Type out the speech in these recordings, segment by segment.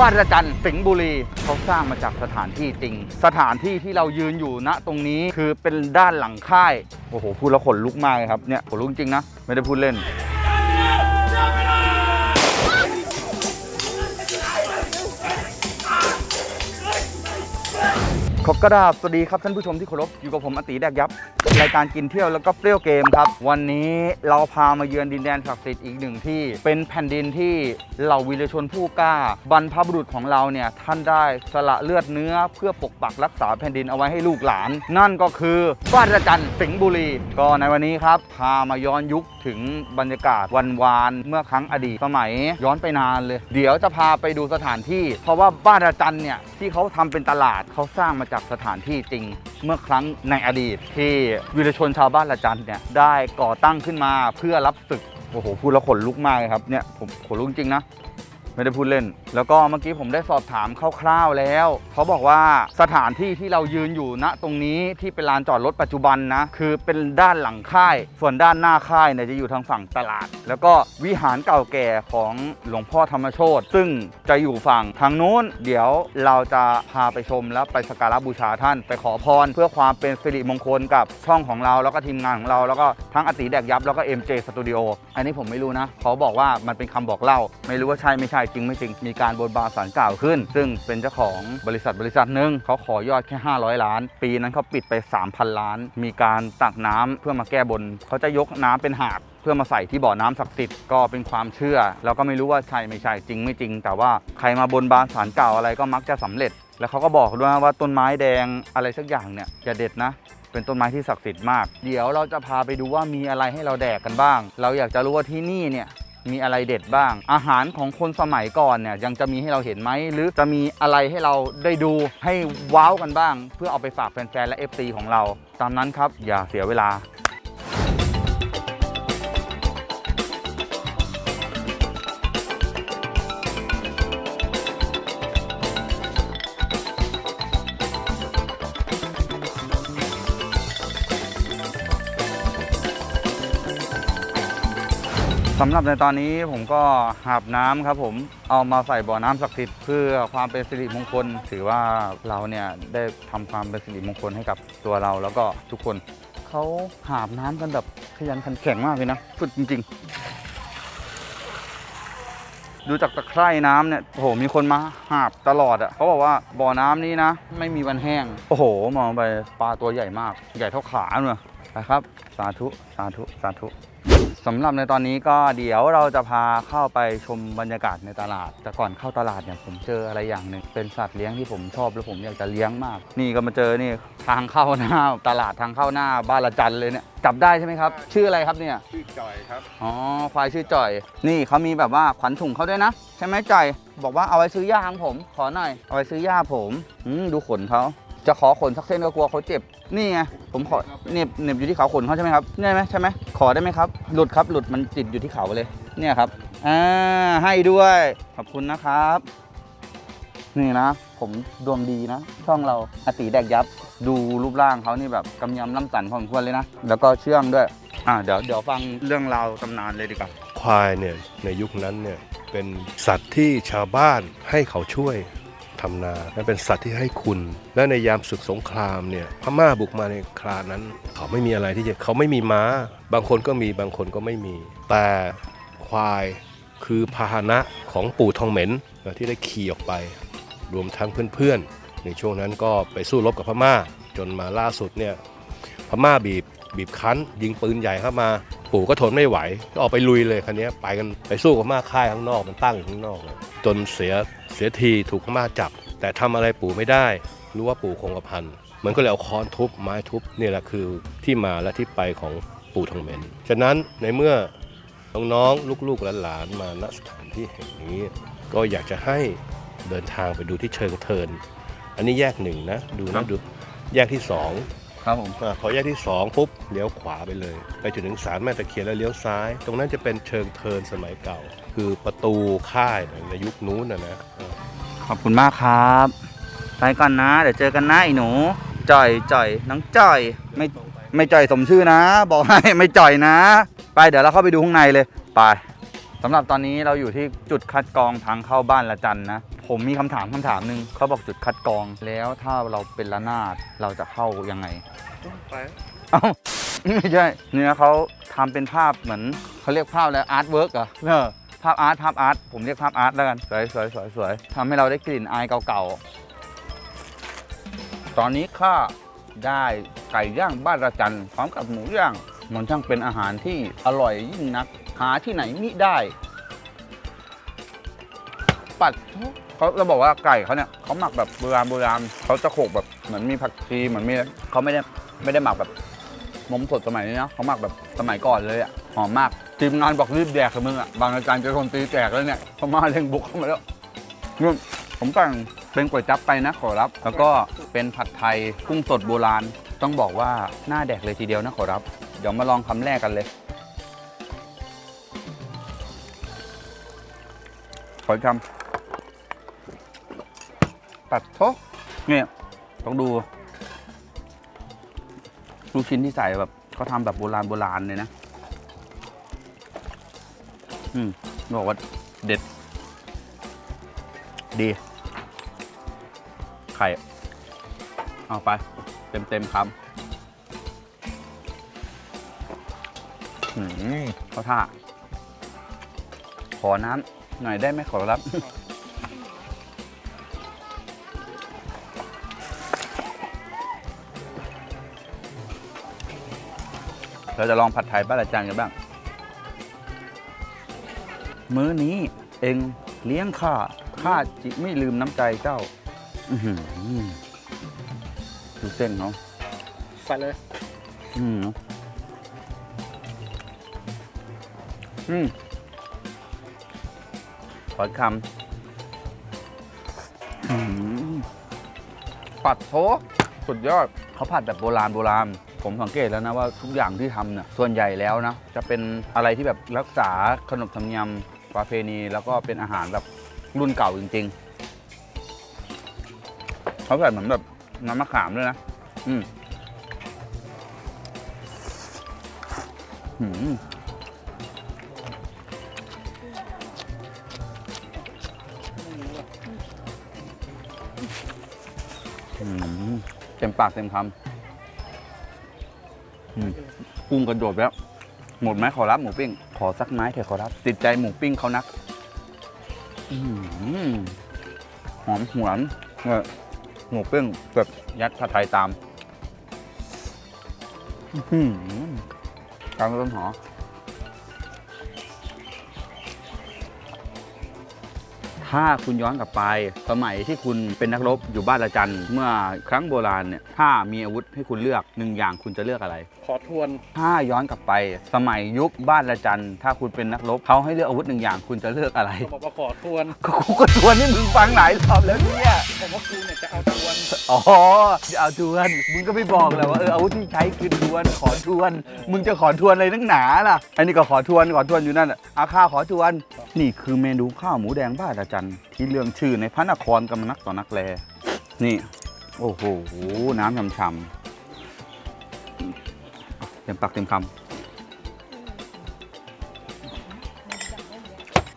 บ้านระจันสิงห์บุรีเขาสร้างมาจากสถานที่จริง สถานที่ที่เรายืนอยู่ณตรงนี้คือเป็นด้านหลังค่าย โอ้โห พูดแล้วขนลุกมากเลยครับ เนี่ยขนลุกจริงนะ ไม่ได้พูดเล่น ขอบกระดาบสวัสดีครับท่านผู้ชมที่เคารพอยู่กับผมอติแดกยับ รายการกินเที่ยวแล้วก็เปรี้ยวเกมครับ วันนี้เราพามาเยือนดินแดนศักดิ์สิทธิ์อีกหนึ่งที่ เป็นแผ่นดินที่เหล่าวีรชนผู้กล้า บรรพบุรุษของเราเนี่ยท่านได้สละเลือดเนื้อเพื่อปกปักรักษาแผ่นดินเอาไว้ให้ลูกหลาน นั่นก็คือบ้านระจันสิงห์บุรี ก็ในวันนี้ครับพามาย้อนยุคถึงบรรยากาศวันวานเมื่อครั้งอดีตสมัยย้อนไปนานเลย เดี๋ยวจะพาไปดูสถานที่ เพราะว่าบ้านระจันเนี่ยที่เขาทำเป็นตลาดเขาสร้างมาจากสถานที่จริงเมื่อครั้งในอดีต ที่วีรชนชาวบ้านละจันเนี่ยได้ก่อตั้งขึ้นมาเพื่อรับศึกโอ้โหพูดแล้วขนลุกมากเลยครับเนี่ยผมขนลุกจริงนะ ไม่ได้พูดเล่น แล้วก็เมื่อกี้ผมได้สอบถามคร่าวๆแล้ว เขาบอกว่าสถานที่ที่เรายืนอยู่ณตรงนี้ที่เป็นลานจอดรถปัจจุบันนะ คือเป็นด้านหลังค่าย ส่วนด้านหน้าค่ายเนี่ยจะอยู่ทางฝั่งตลาด แล้วก็วิหารเก่าแก่ของหลวงพ่อธรรมโชตซึ่งจะอยู่ฝั่งทางนู้น เดี๋ยวเราจะพาไปชมแล้วไปสักการะบูชาท่านไปขอพร เพื่อความเป็นสิริมงคลกับช่องของเราแล้วก็ทีมงานของเราแล้วก็ทั้งอติแดกยับแล้วก็ MJ Studio อันนี้ผมไม่รู้นะเขาบอกว่ามันเป็นคำบอกเล่า ไม่รู้ว่าใช่ไม่ใช่จริงไม่จริงมีการบนบานสารกล่าวขึ้น ซึ่งเป็นเจ้าของบริษัทบริษัทหนึ่งเขาขอยอดแค่ 500 ล้าน ปีนั้นเขาปิดไป 3,000 ล้าน มีการตักน้ำเพื่อมาแก้บนเขาจะยกน้ำเป็นหาดเพื่อมาใส่ที่บ่อน้ำศักดิ์สิทธิ์ก็เป็นความเชื่อ แล้วก็ไม่รู้ว่าใช่ไม่ใช่จริงไม่จริง แต่ว่าใครมาบนบานสารกล่าวอะไรก็มักจะสำเร็จ แล้วเขาก็บอกด้วยว่าต้นไม้แดงอะไรสักอย่างเนี่ยอย่าเด็ดนะ เป็นต้นไม้ที่ศักดิ์สิทธิ์มาก เดี๋ยวเราจะพาไปดูว่ามีอะไรให้เราแดกกันบ้าง เราอยากจะรู้ว่าที่นี่เนี่ย มีอะไรเด็ดบ้าง อาหารของคนสมัยก่อนเนี่ยยังจะมีให้เราเห็นไหม หรือจะมีอะไรให้เราได้ดูให้ว้าวกันบ้าง เพื่อเอาไปฝากแฟนๆและ FC ของเรา ตามนั้นครับอย่าเสียเวลา สำหรับในตอนนี้ผมก็หาบน้ำครับผมเอามาใส่บ่อน้ำศักดิ์สิทธิ์เพื่อความเป็นสิริมงคล ถือว่าเราเนี่ยได้ทำความเป็นสิริมงคลให้กับตัวเราแล้วก็ทุกคนเขาหาบน้ำกันแบบขยันขันแข็งมากเลยนะสุดจริง ๆ ดูจากตะไคร่น้ำเนี่ยโอ้โหมีคนมาหาบตลอดอะ่ะเขาบอกว่าบ่อน้ำนี้นะ ไม่มีวันแห้งโอ้โหมองไปปลาตัวใหญ่มาก ใหญ่เท่าขาเนอะนะครับ สาธุสาธุสาธุ สำหรับในตอนนี้ก็เดี๋ยวเราจะพาเข้าไปชมบรรยากาศในตลาด แต่ก่อนเข้าตลาดเนี่ยผมเจออะไรอย่างหนึ่งเป็นสัตว์เลี้ยงที่ผมชอบแล้วผมอยากจะเลี้ยงมาก นี่ก็มาเจอนี่ทางเข้าหน้าตลาดทางเข้าหน้าบ้านละจันเลยเนี่ยจับได้ใช่ไหมครับ ชื่ออะไรครับเนี่ยชื่อจอยครับ อ๋อควายชื่อจ่อย นี่เขามีแบบว่าขวัญถุงเขาด้วยนะ ใช่ไหมจ่อยบอกว่าเอาไว้ซื้อหญ้าของผม ขอหน่อยเอาไว้ซื้อหญ้าผมอืมดูขนเขา จะขอขนสักเส้นก็กลัวเขาเจ็บ นี่ไงผมขอเน็บเน็บอยู่ที่เขาขนเขาใช่ไหมครับได้ไหมใช่ไหมขอได้ไหมครับ หลุดครับหลุดมันติดอยู่ที่เขาเลยเนี่ยครับอ่าให้ด้วยขอบคุณนะครับ นี่นะ ผมดวงดีนะ ช่องเราอติแดกยับ ดูรูปร่างเขานี่แบบกำยำล่ำสันพอสมควรเลยนะ แล้วก็เชื่องด้วย อ่าเดี๋ยวเดี๋ยวฟังเรื่องราวตำนานเลยดีกว่าควายเนี่ยในยุคนั้นเนี่ยเป็นสัตว์ที่ชาวบ้านให้เขาช่วย ทำนาและเป็นสัตว์ที่ให้คุณ และในยามศึกสงครามเนี่ยพม่าบุกมาในครานั้น เขาไม่มีอะไรที่จะเขาไม่มีม้า บางคนก็มีบางคนก็ไม่มี แต่ควายคือพาหนะของปู่ทองเหม็นที่ได้ขี่ออกไป รวมทั้งเพื่อนๆ ในช่วงนั้นก็ไปสู้รบกับพม่า จนมาล่าสุดเนี่ยพม่าบีบบีบคั้น ยิงปืนใหญ่เข้ามา ปู่ก็ทนไม่ไหวก็ออกไปลุยเลยคันนี้ยไปกันไปสู้กับพม่าค่ายข้างนอกมันตั้งอยู่ข้างนอกเลยจนเสียเสียทีถูกพม่าจับ แต่ทำอะไรปู่ไม่ได้ รู้ว่าปู่คงกระพันมันก็เลยเอาค้อนทุบไม้ทุบนี่แหละคือที่มาและที่ไปของปู่ทองเหม็นฉะนั้นในเมื่อน้องๆลูกๆหลานๆมาณสถานที่แห่งนี้ ก็อยากจะให้เดินทางไปดูที่เชิงเทิน อันนี้แยกหนึ่งนะดูครันะบดูแยกที่สอง ครับผมอาพอแยกที่2ปุ๊บเลี้ยวขวาไปเลย ไปจนถึงศาลแม่ตะเคียนแล้วเลี้ยวซ้าย ตรงนั้นจะเป็นเชิงเทินสมัยเก่า คือประตูค่ายในยุคนู้นนะนะเออขอบคุณมากครับ ไปก่อนนะ เดี๋ยวเจอกันนะไอ้หนู จ่อยจ่อยน้องจ่อย ไม่ไม่จ่อยสมชื่อนะ บอกให้ ไม่จ่อยนะ ไปเดี๋ยวเราเข้าไปดูข้างในเลย ไปสำหรับตอนนี้เราอยู่ที่จุดคัดกรองทางเข้าบ้านละจันนะ ผผมมีคำถามคำถามหนึ่งเขาบอกจุดคัดกรองแล้วถ้าเราเป็นระนาดเราจะเข้ายังไง ไปเอ้า ไม่ใช่เนี่ยเขาทำเป็นภาพเหมือนเขาเรียกภาพอะไรอาร์ตเวิร์กเหรอเออภาพอาร์ตภาพอาร์ตผมเรียกภาพอาร์ตแล้วกันสวยสวยสวยสวยทำให้เราได้กลิ่นอายเก่าๆ ตอนนี้ข้าได้ไก่ย่างบ้านระจันพร้อมกับหมูย่างมันช่างเป็นอาหารที่อร่อยยิ่งนัก หาที่ไหนมิได้ ปัดทุก เขาเราบอกว่าไก่เขาเนี่ยเขาหมักแบบโบราณโบราณเขาจะโขกแบบเหมือนมีผักชีเหมือนมีเขาไม่ได้ไม่ได้หมักแบบนมสดสมัยนี้นะเขาหมักแบบสมัยก่อนเลยอะหอมมากทีมงานบอกรีบแดกกับมึงอะบางรายการย์จะโดนตีแตกแล้วเนี่ยเขามาเร่งบุกเข้ามาแล้วนู่นผมสั่งเป็นก๋วยจั๊บไปนะขอรับ แล้วก็เป็นผัดไทยกุ้งสดโบราณ ต้องบอกว่าหน้าแดกเลยทีเดียวนะขอรับ เดี๋ยวมาลองคำแรกกันเลยขอคำ ตัดโทเนี่ยต้องดู ลูกชิ้นที่ใส่แบบเขาทำแบบโบราณโบราณเลยนะ อืมบอกว่าเด็ด ดี ไข่ เอาไป เต็มเต็มๆคำอืมเขาท่า ขอน้ำหน่อยได้ไหมขอรับ เราจะลองผัดไทยบ้านอาจารย์กันบ้าง มื้อนี้เองเลี้ยงข้า ข้าจิไม่ลืมน้ำใจเจ้า อื้อหือดูเส้นเขาไปเลย อืมอืมขออีกคำอืมปัดโถสุดยอด เขาผัดแบบโบราณโบราณ ผมสังเกตแล้วนะว่าทุกอย่างที่ทำเนี่ยส่วนใหญ่แล้วนะจะเป็นอะไรที่แบบรักษาขนบธรรมเนียมประเพณี แล้วก็เป็นอาหารแบบรุ่นเก่าจริงๆเขาใส่เหมือนแบบน้ำมะขามด้วยนะ อืมหืมหืมเต็มปากเต็มคำ กุ้งกระโดดแล้ว หมดไหมขอรับหมูปิ้ง ขอสักไม้เถอะขอรับ ติดใจหมูปิ้งเขานักอหอมหวานเนี่ยหมูปิ้งแบบยัดผัดไทยตามอืมกลารต้นหอ ถ้าคุณย้อนกลับไป สมัยที่คุณเป็นนักรบอยู่บ้านละจันเมื่อครั้งโบราณเนี่ยถ้ามีอาวุธให้คุณเลือกหนึ่งอย่างคุณจะเลือกอะไร ขอทวน ถ้าย้อนกลับไป สมัยยุคบ้านละจันถ้าคุณเป็นนักรบเขาให้เลือกอาวุธหนึ่งอย่างคุณจะเลือกอะไรเขาบอกว่าขอทวน ก็กูก็ทวนนี่มึงฟังหลายรอบแล้วเนี่ย ผมว่าครูเนี่ยจะเอาทวน อ๋อจะเอาทวน มึงก็ไม่บอกแหละว่าเอออาวุธที่ใช้คือทวน ขอทวน มึงจะขอทวนอะไรนักหนาล่ะ อันนี้ก็ขอทวน ขอทวนอยู่นั่นอะอาข้าขอทวน นี่คือเมนูข้าวหมูแดงบ้านอาจันที่เรื่องชื่อในพระนครกำนักต่อนักแล นี่ โอ้โห น้ำช่ำๆเต็มปากเต็มคำ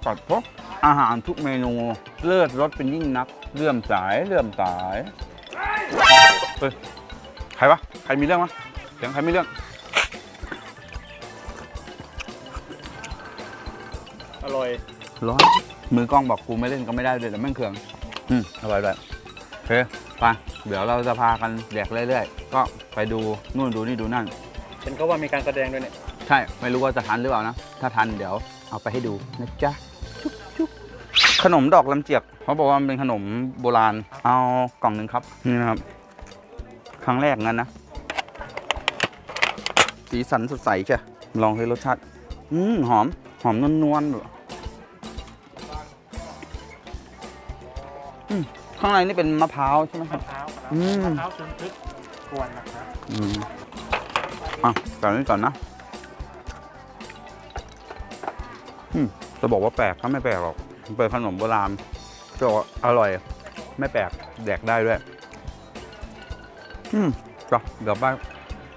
ปัดพกอาหารทุกเมนูเลิศรสเป็นยิ่งนักเลื่อมสายเลื่อมสายเฮ้ยใครวะใครมีเรื่องวะเสียงใครมีเรื่องอร่อยร้อน มือกล้องบอกกูไม่เล่นก็ไม่ได้เลยแต่แม่งเคือง อืมอร่อยด้วยโอเคไปเดี๋ยวเราจะพากันแดกเรื่อยๆ ก็ไปดูนู่นดูนี่ดูนั่น เห็นเขาว่ามีการแสดงด้วยเนี่ย ใช่ ไม่รู้ว่าจะทันหรือเปล่านะ ถ้าทันเดี๋ยวเอาไปให้ดูนะจ๊ะจุ๊บจุ๊บขนมดอกลำเจียกเขาบอกว่ามันเป็นขนมโบราณ เอากล่องหนึ่งครับ นี่นะครับ ครั้งแรกงั้นนะ สีสันสดใสใช่ลองให้รสชาติ อืมหอม หอมนวลๆ ข้างในนี่เป็นมะพร้าวใช่ไหมครับมะพร้าวครับอืม มะพร้าวซึมพริกกวนนะครับอืมอะก่อนนี้ก่อนนะอืมจะบอกว่าแปลกก็ไม่แปลกหรอกมันเป็นขนมโบราณจะบอกว่าอร่อย ไม่แปลกแดกได้ด้วย อืมจ้ะเดี๋ยวไป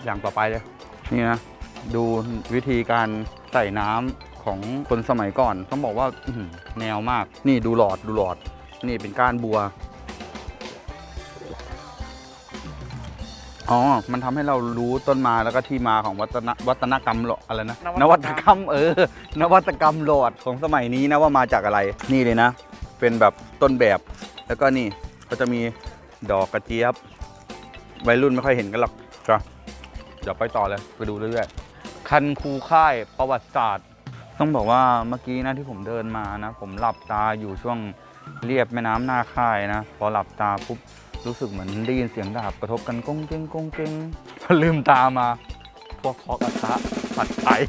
อย่างต่อไปเลยนี่นะ ดูวิธีการใส่น้ำของคนสมัยก่อน ต้องบอกว่าอื้อหือแนวมาก นี่ดูหลอดดูหลอด นี่เป็นก้านบัว อ๋อ มันทำให้เรารู้ต้นมาแล้วก็ที่มาของวัฒนวัฒนกรรมหลออะไรนะ นนวัวัตตกกรรรรม มเออ นวัตกรรมหลอดของสมัยนี้นะว่ามาจากอะไร นี่เลยนะ เป็นแบบต้นแบบ แล้วก็นี่ก็จะมีดอกกระเจี๊ยบ วัยรุ่นไม่ค่อยเห็นกันหรอกจ้ะเดี๋ยวไปต่อเลย ไปดูเรื่อยๆ คันคูค่ายประวัติศาสตร์ ต้องบอกว่าเมื่อกี้นะที่ผมเดินมานะ ผมหลับตาอยู่ช่วงเรียบแม่น้ำหน้าค่ายนะ พอหลับตาปุ๊บ รู้สึกเหมือนได้ยินเสียงดาบกระทบกันก้งเก้งก้งเก้งพอลืมตามา พวกเคาะกระทะผัดไทย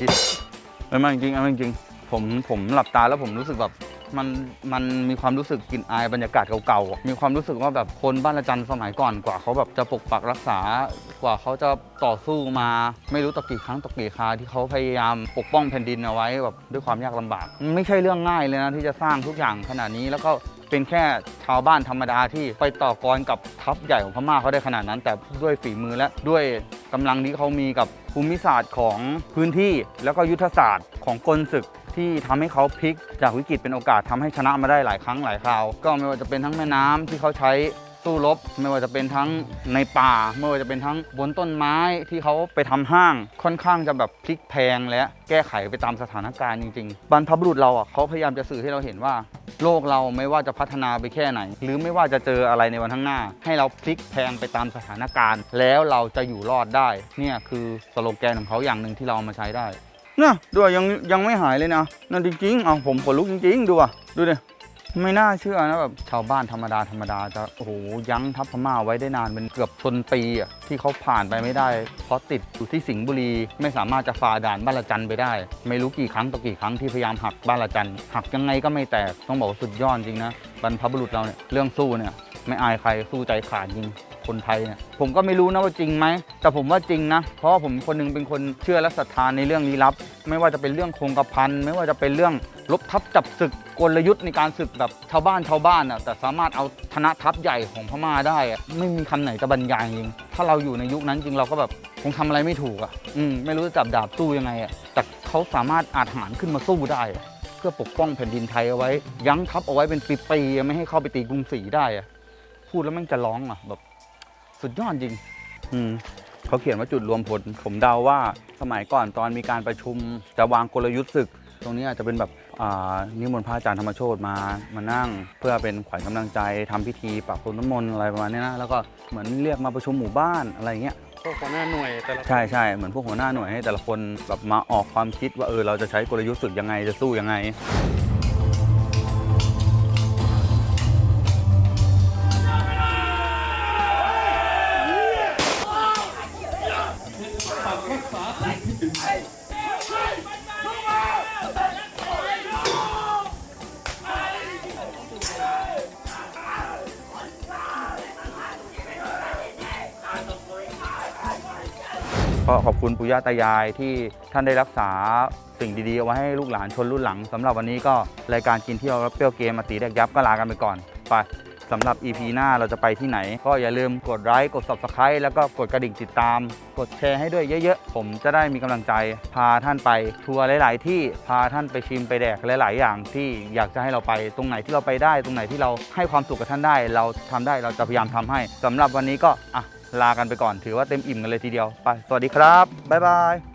ไม่มาจริงๆเอาจริงๆผมผมหลับตาแล้วผมรู้สึกแบบมันมันมีความรู้สึกกลิ่นอายบรรยากาศเก่าๆ มีความรู้สึกว่าแบบคนบ้านละจันสมัยก่อนกว่าเขาแบบจะปกปักรักษากว่าเขาจะต่อสู้มาไม่รู้ตะกี่ครั้งตะกี่คราที่เขาพยายามปกป้องแผ่นดินเอาไว้แบบด้วยความยากลำบากมันไม่ใช่เรื่องง่ายเลยนะที่จะสร้างทุกอย่างขนาดนี้แล้วก็ เป็นแค่ชาวบ้านธรรมดาที่ไปต่อกรกับทัพใหญ่ของพม่าเขาได้ขนาดนั้น แต่ด้วยฝีมือและด้วยกำลังที่เขามีกับภูมิศาสตร์ของพื้นที่แล้วก็ยุทธศาสตร์ของกลศึกที่ทำให้เขาพลิกจากวิกฤตเป็นโอกาสทำให้ชนะมาได้หลายครั้งหลายคราว ก็ไม่ว่าจะเป็นทั้งแม่น้ำที่เขาใช้ สู้รบไม่ว่าจะเป็นทั้งในป่า ไม่ว่าจะเป็นทั้งบนต้นไม้ที่เขาไปทำห้าง ค่อนข้างจะแบบพลิกแพงและแก้ไขไปตามสถานการณ์จริงๆบรรพบุรุษเราอะเขาพยายามจะสื่อให้เราเห็นว่า โลกเราไม่ว่าจะพัฒนาไปแค่ไหน หรือไม่ว่าจะเจออะไรในวันข้างหน้า ให้เราพลิกแพงไปตามสถานการณ์ แล้วเราจะอยู่รอดได้เนี่ยคือสโลแกนของเขาอย่างหนึ่งที่เราเอามาใช้ได้นะดูอะยังยังไม่หายเลยนะนั่นจริงๆเอาผมขนลุกจริง ๆ ดูอะดูดิ ไม่น่าเชื่อนะแบบชาวบ้านธรรมดาธรรมดาจะโอ้โหยั้งทัพพม่าไว้ได้นานเป็นเกือบชนปีอะที่เขาผ่านไปไม่ได้ เพราะติดอยู่ที่สิงห์บุรี ไม่สามารถจะฝ่าด่านบ้านละจันไปได้ ไม่รู้กี่ครั้งต่อกี่ครั้งที่พยายามหักบ้านละจันหักยังไงก็ไม่แตกต้องบอกว่าสุดยอดจริงนะบรรพบุรุษเราเนี่ยเรื่องสู้เนี่ยไม่อายใครสู้ใจขาดจริง คนไทยเนี่ยผมก็ไม่รู้นะว่าจริงไหม แต่ผมว่าจริงนะ เพราะผมคนหนึงเป็นคนเชื่อและศรัทธาในเรื่องลี้ลับ ไม่ว่าจะเป็นเรื่องโครงกระพันไม่ว่าจะเป็นเรื่องลบทัพจับศึกกลยุทธ์ในการศึกแบบชาวบ้านชาวบ้านอะแต่สามารถเอาชนะทัพใหญ่ของพม่าได้อะไม่มีคำไหนจะบรรยายจริงถ้าเราอยู่ในยุคนั้นจริงเราก็แบบคงทำอะไรไม่ถูกอะอืมไม่รู้จะจับดาบสู้ยังไงอะแต่เขาสามารถอาจหารขึ้นมาสู้ได้อะเพื่อปกป้องแผ่นดินไทยเอาไว้ ยั้งทัพเอาไว้เป็นปีๆไม่ให้เข้าไปตีกรุงศรีได้อะพูดแล้วแม่งจะร้องอะแบบ สุดยอดจริง อืมเขาเขียนว่าจุดรวมพลผมเดาว่าสมัยก่อนตอนมีการประชุมจะวางกลยุทธ์ศึก ตรงนี้อาจจะเป็นแบบอ่านิมนต์พระอาจารย์ธรรมโชตมามานั่ง เพื่อเป็นขวัญกำลังใจทำพิธีปรับพรมน้ำมนต์อะไรประมาณนี้นะแล้วก็เหมือนเรียกมาประชุมหมู่บ้านอะไรเงี้ยพวกหัวหน้าหน่วยแต่ละใช่ใช่เหมือนพวกหัวหน้าหน่วยให้แต่ละคนแบบมาออกความคิดว่าเออเราจะใช้กลยุทธ์ศึกยังไงจะสู้ยังไง ก็ขอบคุณปู่ย่าตายายที่ท่านได้รักษาสิ่งดีๆเอาไว้ให้ลูกหลานชนรุ่นหลังสำหรับวันนี้ก็รายการกินเที่ยวรับเปรี้ยวเกมมาตีแดกยับก็ลากันไปก่อนไป สำหรับ EP หน้าเราจะไปที่ไหน ก็อย่าลืมกดไลค์กด Subscribe แล้วก็กดกระดิ่งติดตาม กดแชร์ให้ด้วยเยอะๆ ผมจะได้มีกำลังใจพาท่านไปทัวร์หลาย ๆ ที่พาท่านไปชิมไปแดกหลาย ๆ อย่างที่อยากจะให้เราไปตรงไหนที่เราไปได้ ตรงไหนที่เราให้ความสุขกับท่านได้ เราทำได้เราจะพยายามทำให้สำหรับวันนี้ก็อะลากันไปก่อนถือว่าเต็มอิ่มกันเลยทีเดียวไปสวัสดีครับบ๊ายบาย